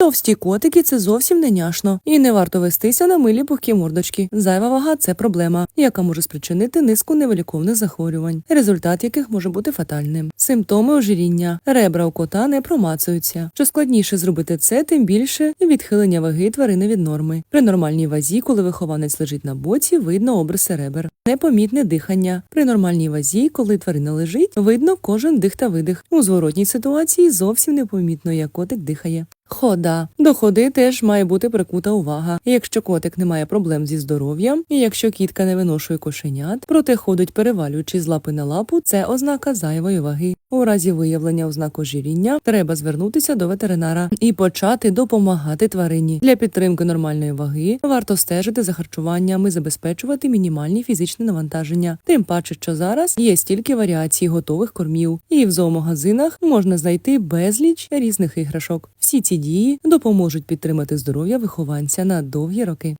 Товсті котики це зовсім не няшно, і не варто вестися на милі пухкі мордочки. Зайва вага це проблема, яка може спричинити низку невиліковних захворювань, результат яких може бути фатальним. Симптоми ожиріння. Ребра у кота не промацуються. Що складніше зробити це, тим більше відхилення ваги тварини від норми. При нормальній вазі, коли вихованець лежить на боці, видно обриси ребер. Непомітне дихання. При нормальній вазі, коли тварина лежить, видно кожен дих та видих. У зворотній ситуації зовсім непомітно, як котик дихає. Хода до ходи теж має бути прикута увага. Якщо котик не має проблем зі здоров'ям, і якщо кітка не виношує кошенят, проте ходить перевалюючи з лапи на лапу, це ознака зайвої ваги. У разі виявлення ознак ожиріння треба звернутися до ветеринара і почати допомагати тварині. Для підтримки нормальної ваги варто стежити за харчуванням і забезпечувати мінімальні фізичні навантаження. Тим паче, що зараз є стільки варіацій готових кормів, і в зоомагазинах можна знайти безліч різних іграшок. Всі ці дії допоможуть підтримати здоров'я вихованця на довгі роки.